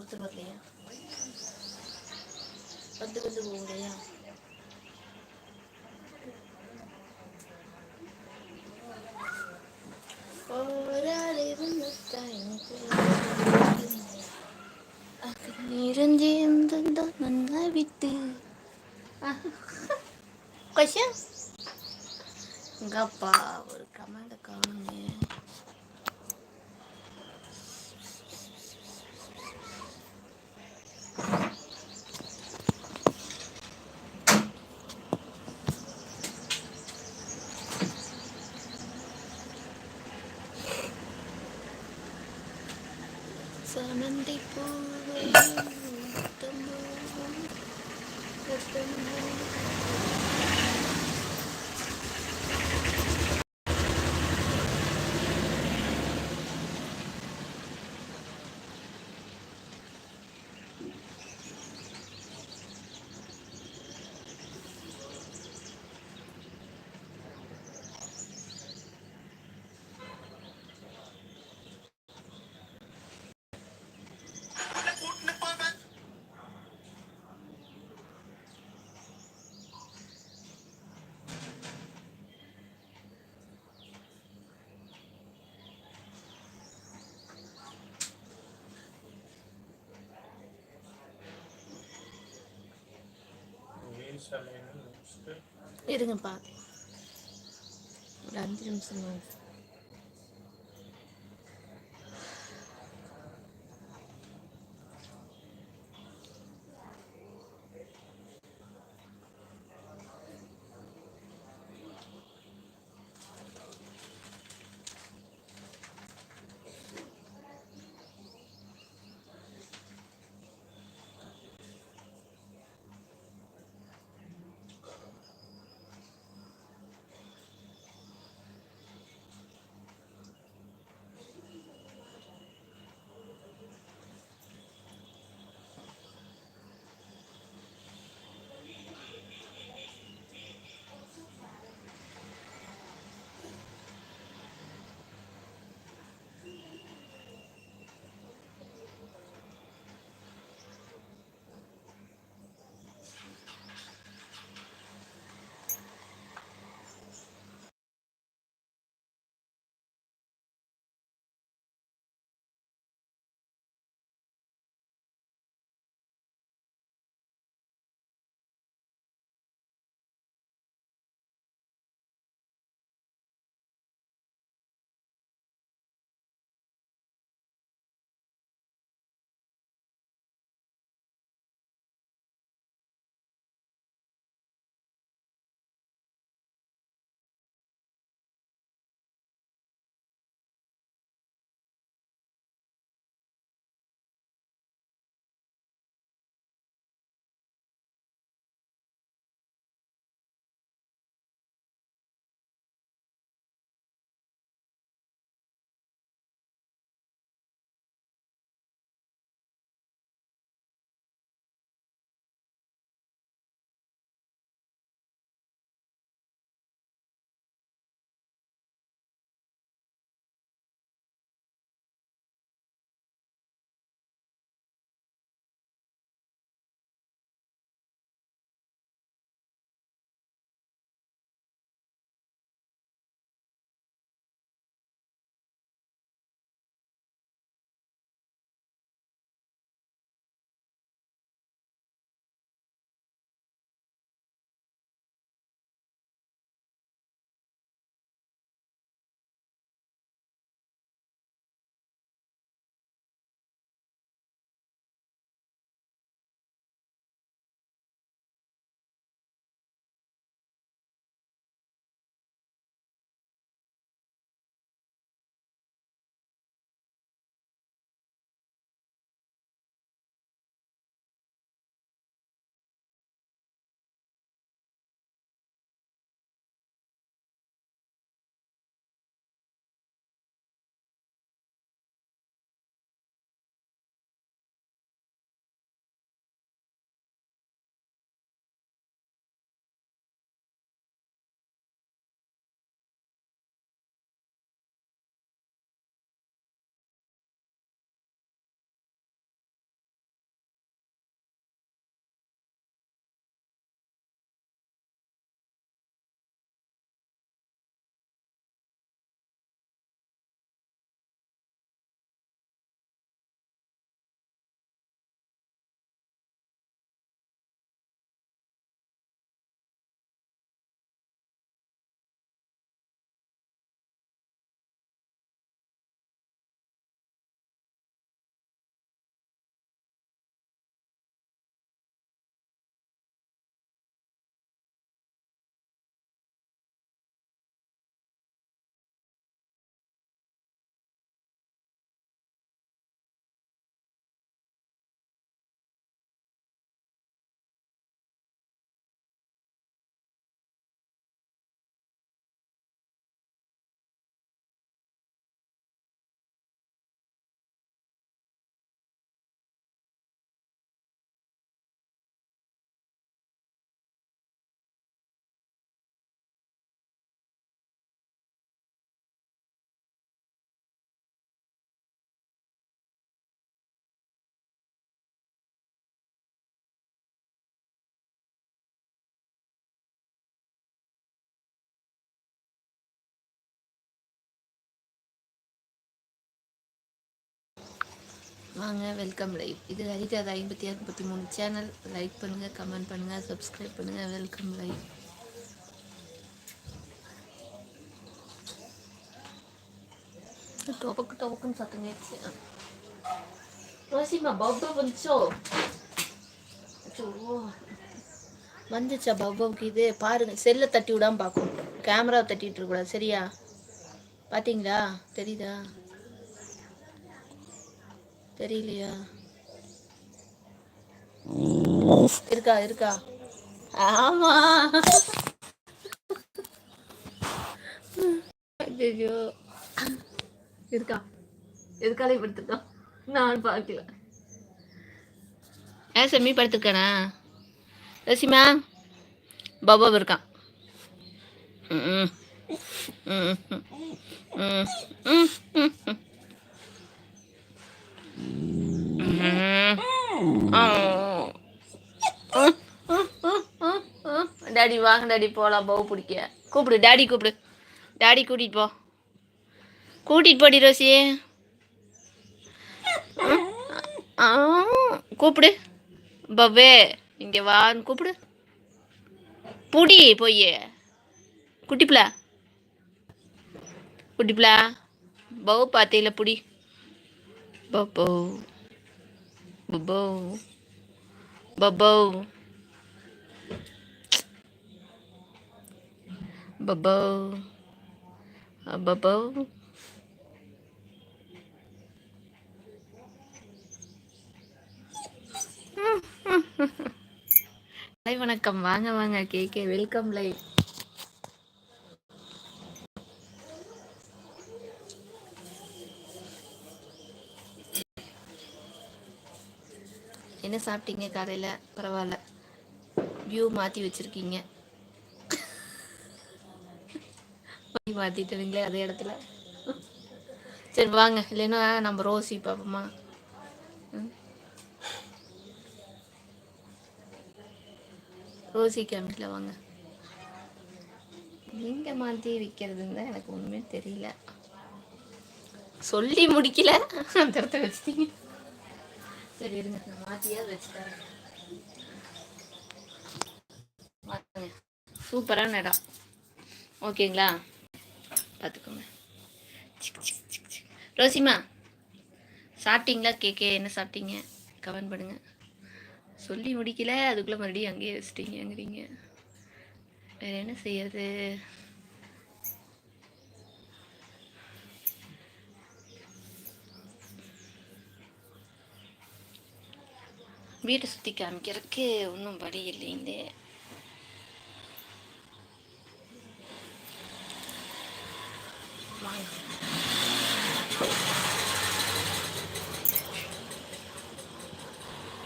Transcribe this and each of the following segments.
സുഹൃത്ത് പറയാ പത്ത് പത്ത് പോവുകയാ നിരഞ്ജയന്തോ നന്നായി വിട്ട്. കൊശ. ഇങ്ങപ്പാ ഒരു കമാണ്ട കാണുന്നേ இருங்க பாத்து ஒரு அஞ்சு நிமிஷம் வாங்க வெல்கம் லைவ் இது ஹரிதாத ஐம்பத்தி ஆறு முப்பத்தி மூணு சேனல் லைக் பண்ணுங்கள் கமெண்ட் பண்ணுங்கள் சப்ஸ்கிரைப் பண்ணுங்கள் வெல்கம் லைவ் டொபக்கு டொபக்குன்னு சத்தம் கேட்டுச்சு. ரோசிமா பப்பா வந்துச்சோ? வந்துச்சா பப்பாவுக்கு இது? பாருங்க செல்லை தட்டி விடாம பார்க்கணும். கேமராவை தட்டிட்டு இருக்கக்கூடாது. சரியா? பார்த்தீங்களா தெரியுதா? தெரியலையா? இருக்கா இருக்கா? ஆமா. ஐயோ இருக்கா? எதுக்காலே படுத்துருக்கான் நான் பார்க்கல. ஏ செம்மி படுத்துருக்கானா? ரசிமா பாபா இருக்கான் ம். ம் ம் ம் ம் ம் ம். Mm-hmm. டாடி வாங்க டாடி போகலாம் பவு பிடிக்க. கூப்பிடு டாடி கூப்பிடு. டாடி கூட்டிகிட்டு போ. கூட்டிகிட்டு போடி ரோசி. ஆ, கூப்பிடு. பவ்வே இங்கே வான்னு கூப்பிடு. புடி போய். குட்டிப்பிளா குட்டிப்பிளா பவு பார்த்தீங்களா புடி. பப்போ பப்போ பப்போ பப்போ பப்போ ஹாய் வணக்கம். வாங்க வாங்க. கேகே வெல்கம் லைவ் என்ன சாப்பிட்டீங்க காலையில்? பரவாயில்ல. வியூ மாற்றி வச்சுருக்கீங்க. மாற்றிட்டுவீங்களே அதே இடத்துல. சரி வாங்க. இல்லைன்னா நம்ம ரோசி பார்ப்போமா? ரோசி கேமில் வாங்க. எங்கே மாற்றி விற்கிறதுன்னு தான் எனக்கு ஒன்றுமே தெரியல. சொல்லி முடிக்கல. அந்த இடத்த வச்சுட்டீங்க. சரி இருங்க நான் மாற்றியாவது வச்சுட்டேன் வாங்க. சூப்பரான இடம் ஓகேங்களா பார்த்துக்கோங்க ரோசிமா சாப்பிட்டீங்களா கேக்கே என்ன சாப்பிட்டீங்க? கமெண்ட் பண்ணுங்க. சொல்லி முடிக்கல. அதுக்குள்ளே மறுபடியும் அங்கேயே வச்சிட்டீங்கங்கிறீங்க. வேறு என்ன செய்யறது? வீட்டை சுற்றி காமிக்கிறதுக்கு ஒன்றும் வழி இல்லைங்களே. வாங்க.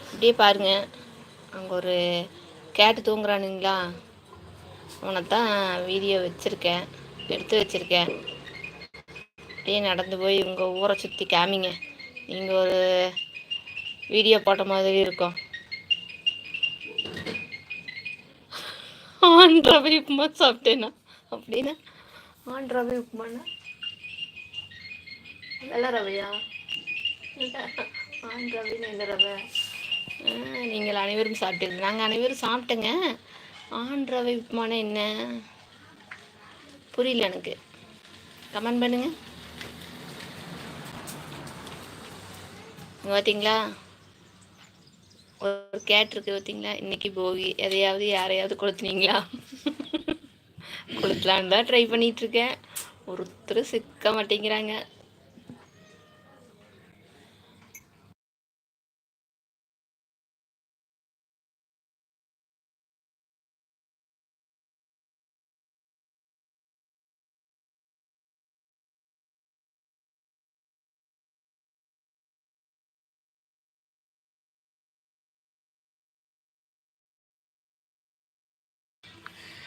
அப்படியே பாருங்க. அங்கே ஒரு கேட்டு தூங்குறானுங்களா? அவனை தான் வீடியோ வச்சுருக்கேன். எடுத்து வச்சுருக்கேன். அப்படியே நடந்து போய் உங்கள் ஊரை சுற்றி காமிங்க. நீங்கள் ஒரு வீடியோ போட்ட மாதிரி இருக்கும். ஆண் ரவி உப்புமா சாப்பிட்டேனா? அப்படின்னா ஆண்ட் ரவி உப்புமானா? வெள்ளை ரவையா? ஆண் ரவின்னு எந்த ரவை? நீங்கள் அனைவரும் சாப்பிட்டீங்க. நாங்கள் அனைவரும் சாப்பிட்டேங்க. ஆண் ரவை உப்புமானா என்ன? புரியல எனக்கு. கமெண்ட் பண்ணுங்க. பார்த்தீங்களா ஒரு கேட் இருக்கு பார்த்தீங்களா இன்னைக்கு போகி. எதையாவது யாரையாவது கொளுத்துனீங்களா? கொளுத்தலான்னு தான் ட்ரை பண்ணிட்டு இருக்கேன். ஒருத்தரும் சிக்க மாட்டேங்கிறாங்க.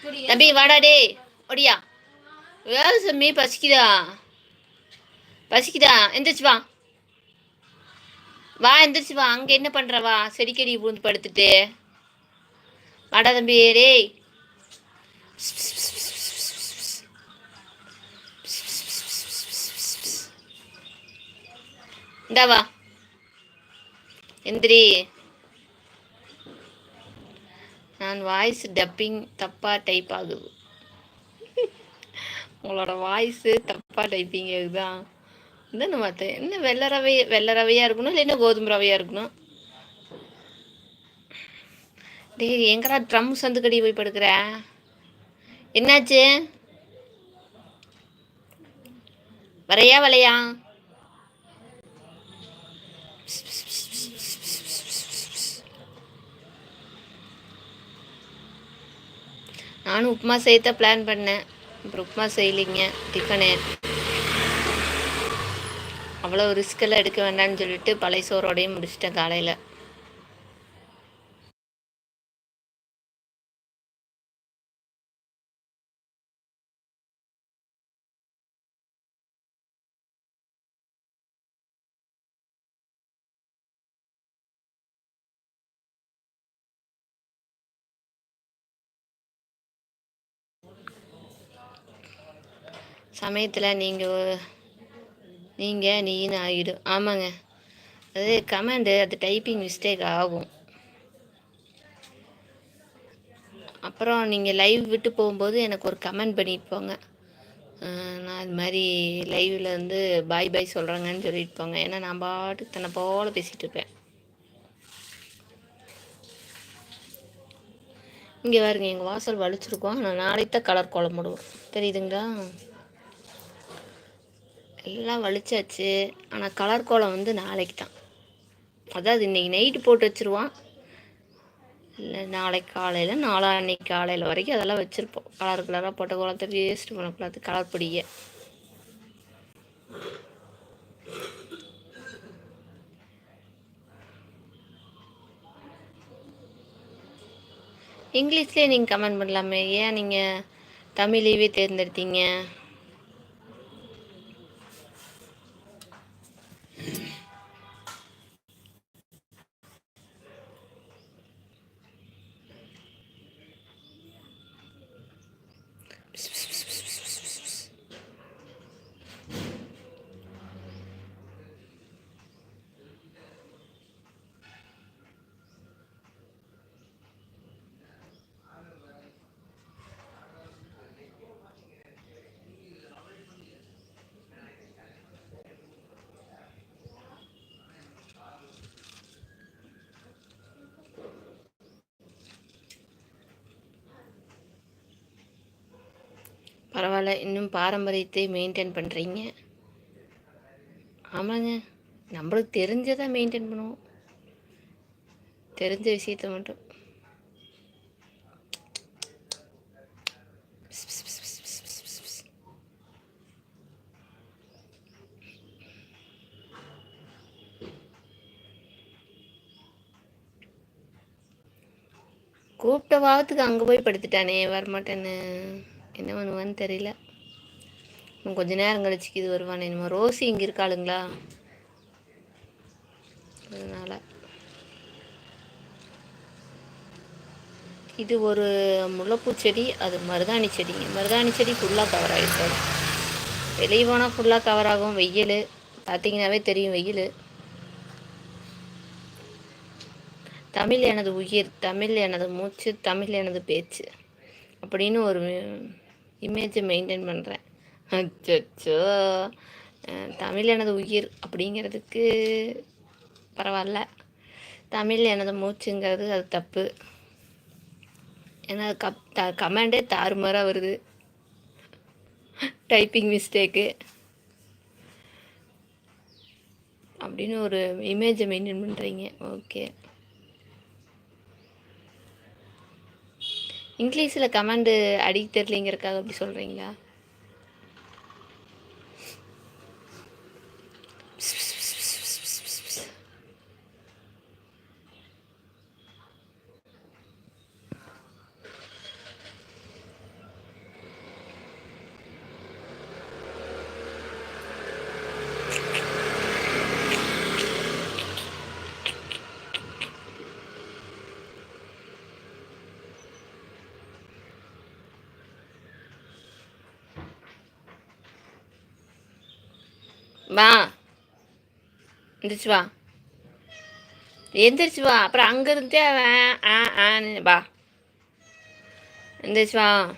தம்பி வாடா டேய். ஒடியா வேறு சம்மி பசிக்குதா? பசிக்குதா? எந்திரிச்சு வா. வா எந்திரிச்சு வா. அங்கே என்ன பண்ணுற வா. செடிக்கடி விழுந்து படுத்துட்டு. வாடா தம்பி டேய். இந்தா வா. எந்திரி. நான் வாய்ஸ் டப்பிங் தப்பாக டைப் ஆகுது. உங்களோட வாய்ஸு தப்பாக டைப்பிங் ஆகுதான் இந்த பார்த்தேன். என்ன வெள்ளை ரவை வெள்ளை ரவையாக இருக்கணும் இல்லை என்ன கோதுமை ரவையாக இருக்கணும்? டேய் எங்கடா ட்ரம் சந்துக்கடி போய் படுக்கிற? என்னாச்சு? வரையா வலையா? நானும் உப்புமா செய்யத்த பிளான் பண்ணேன். அப்புறம் உப்புமா செய்யலிங்க. டிஃபனு அவ்வளோ ரிஸ்கெல்லாம் எடுக்க வேண்டாம்னு சொல்லிட்டு பழைய சோறோடையும் முடிச்சிட்டேன் காலையில். சமயத்தில் நீங்கள் நீங்கள் நீன்னு ஆகிடும் ஆமாங்க. அது கமெண்டு அது டைப்பிங் மிஸ்டேக் ஆகும். அப்புறம் நீங்கள் லைவ் விட்டு போகும்போது எனக்கு ஒரு கமெண்ட் பண்ணிட்டு போங்க. நான் அது மாதிரி லைவில் வந்து பாய் பாய் சொல்கிறேங்கன்னு சொல்லிட்டு போங்க. ஏன்னா நான் பாட்டு தன்னை போல் பேசிகிட்டு இருப்பேன். இங்கே பாருங்க எங்கள் வாசல் வலிச்சிருக்கோம். நான் நாளைக்கு தான் கலர் கோலம் போடுவோம் தெரியுதுங்களா? எல்லாம் வலிச்சாச்சு. ஆனால் கலர் கோலம் வந்து நாளைக்கு தான் அதாவது இன்றைக்கி நைட்டு போட்டு வச்சுருவான் இல்லை நாளைக்கு காலையில் நாளா அன்னைக்கு காலையில் வரைக்கும் அதெல்லாம் வச்சுருப்போம். கலர் கலராக போட்ட கோலத்தை வேஸ்ட் பண்ணக்கூடாது கலர் பொடியை இங்கிலீஷ்லேயே நீங்கள் கமெண்ட் பண்ணலாமே. ஏன் நீங்கள் தமிழையவே தேர்ந்தெடுத்தீங்க? பரவாயில்ல இன்னும் பாரம்பரியத்தை மெயின்டைன் பண்ணுறீங்க ஆமாங்க. நம்மளுக்கு தெரிஞ்சதை மெயின்டைன் பண்ணுவோம். தெரிஞ்ச விஷயத்த மட்டும். கூப்பிட்ட வாரத்துக்கு அங்கே போய் படுத்துட்டானே வரமாட்டேன்னு. என்ன பண்ணுவான்னு தெரியல. இன்னும் கொஞ்ச நேரம் கழிச்சு இது வருவானே. நம்ம ரோசி இங்கே இருக்காளுங்களா? அதனால். இது ஒரு முல்லைப்பூ செடி அது மருதாணி செடிங்க மருதாணி செடி ஃபுல்லாக கவர் ஆகிடுச்சு வெளியே போனால் ஃபுல்லாக கவர் ஆகும். வெயில். பார்த்தீங்கன்னாவே தெரியும் வெயில். தமிழ் எனது உயிர் தமிழ் எனது மூச்சு தமிழ் எனது பேச்சு அப்படின்னு ஒரு இமேஜை மெயின்டைன் பண்ணுறேன் அச்சோ தமிழ் எனது உயிர் அப்படிங்கிறதுக்கு பரவாயில்ல. தமிழ் எனது மூச்சுங்கிறது அது தப்பு. ஏன்னா கப் த கமெண்டே தாறுமாறாக வருது. டைப்பிங் மிஸ்டேக்கு அப்படின்னு ஒரு இமேஜை மெயின்டைன் பண்ணுறீங்க ஓகே இங்கிலீஷில் கமெண்டு அடிக்க தெரியலைங்கிறக்காக அப்படி சொல்கிறீங்களா வா எந்திரிச்சு வா. எந்திரிச்சு வா. அப்புறம் அங்கே இருந்தே அவன் ஆ ஆன்னு வா. எந்திரிச்சு வா.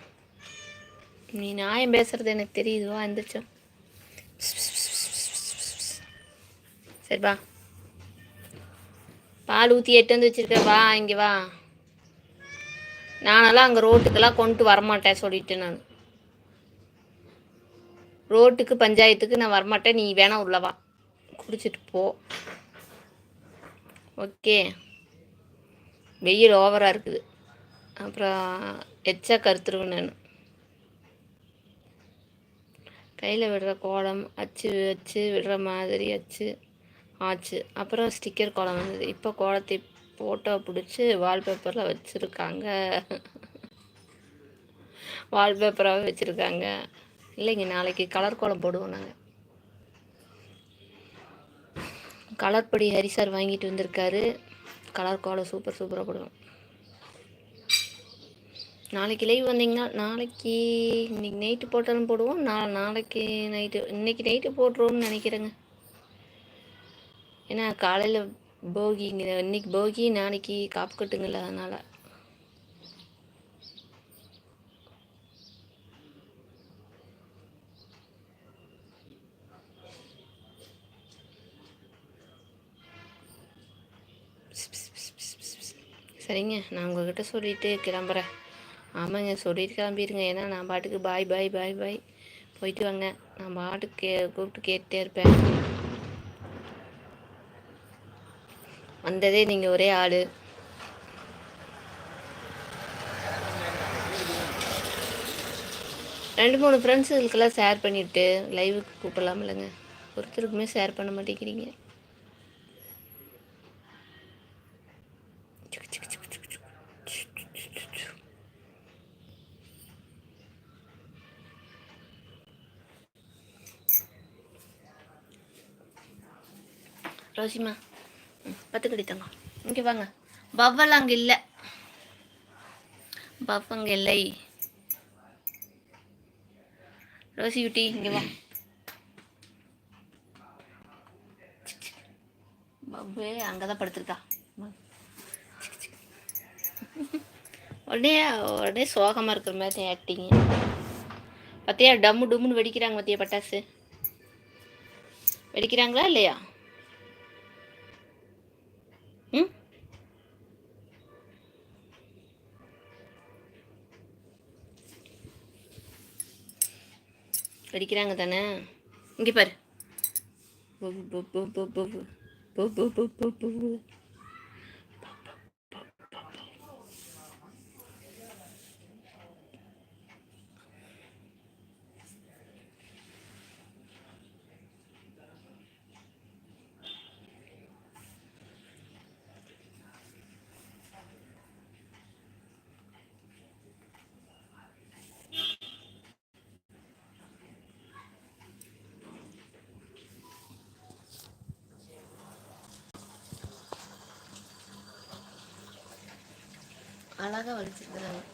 நீ நியாயம் பேசுறது எனக்கு தெரியுது. வா எந்திரிச்சோம் சரி வா. பால் ஊற்றி எட்டு வந்து வச்சுருக்க. வா இங்கே வா. நானெல்லாம் அங்கே ரோட்டுக்கெல்லாம் கொண்டு வரமாட்டேன் சொல்லிட்டு நான். ரோட்டுக்கு பஞ்சாயத்துக்கு நான் வரமாட்டேன். நீ வேணா உள்ளவா குடிச்சிட்டு போ. ஓகே. வெயில் ஓவராக இருக்குது. அப்புறம் எச்சா கருத்துருவேன் நான். கையில் விடுற கோலம் அச்சு வச்சு விடுற மாதிரி அச்சு ஆச்சு. அப்புறம் ஸ்டிக்கர் கோலம் வந்தது. இப்போ கோலத்தை ஃபோட்டோ பிடிச்சி வால்பேப்பரில் வச்சுருக்காங்க. வால்பேப்பராகவே வச்சுருக்காங்க. இல்லைங்க நாளைக்கு கலர் கோலம் போடுவோம் நாங்கள் கலர் பொடி ஹரி சார் வாங்கிட்டு வந்திருக்காரு. கலர் கோலம் சூப்பர் சூப்பராக போடுவோம் நாளைக்கு லைவ் வந்தீங்கன்னா நாளைக்கு இன்னைக்கு நைட்டு போட்டாலும் போடுவோம். நா நாளைக்கு நைட்டு இன்னைக்கு நைட்டு போட்டுருவோம்னு நினைக்கிறேங்க. ஏன்னா காலையில் போகிங்க இன்னைக்கு போகி நாளைக்கு காப்பு கட்டுங்கள அதனால். சரிங்க நான் உங்கள்கிட்ட சொல்லிட்டு கிளம்புறேன். ஆமாங்க சொல்லிட்டு கிளம்பிடுங்க ஏன்னா நான் பாட்டுக்கு பாய் பாய் பாய் பாய் போயிட்டு வாங்க. நான் பாட்டுக்கு கே கூப்பிட்டு கேட்டுட்டே இருப்பேன். வந்ததே நீங்கள் ஒரே ஆள். ரெண்டு மூணு ஃப்ரெண்ட்ஸுகளுக்கெல்லாம் ஷேர் பண்ணிவிட்டு லைவுக்கு கூப்பிடலாம் இல்லைங்க ஒருத்தருக்குமே ஷேர் பண்ண மாட்டேங்கிறீங்க. ரோசிமா பத்து கடி தங்கம். இங்கே வாங்க. பவ்வல் அங்கே இல்லை. பவ் அங்கே இல்லை. ரோசி குட்டி இங்கே வா. பவ்வே அங்கே தான் படுத்துருக்கா. உடனே உடனே சோகமாக இருக்கிற மாதிரி ஆக்டிங்க பார்த்தியா டம்மு டம்முன்னு வெடிக்கிறாங்க பார்த்தியா பட்டாசு? வெடிக்கிறாங்களா இல்லையா? ம் படிக்கிறாங்க தானே இங்கே பாரு அழகாக வலிச்சிருந்தேன்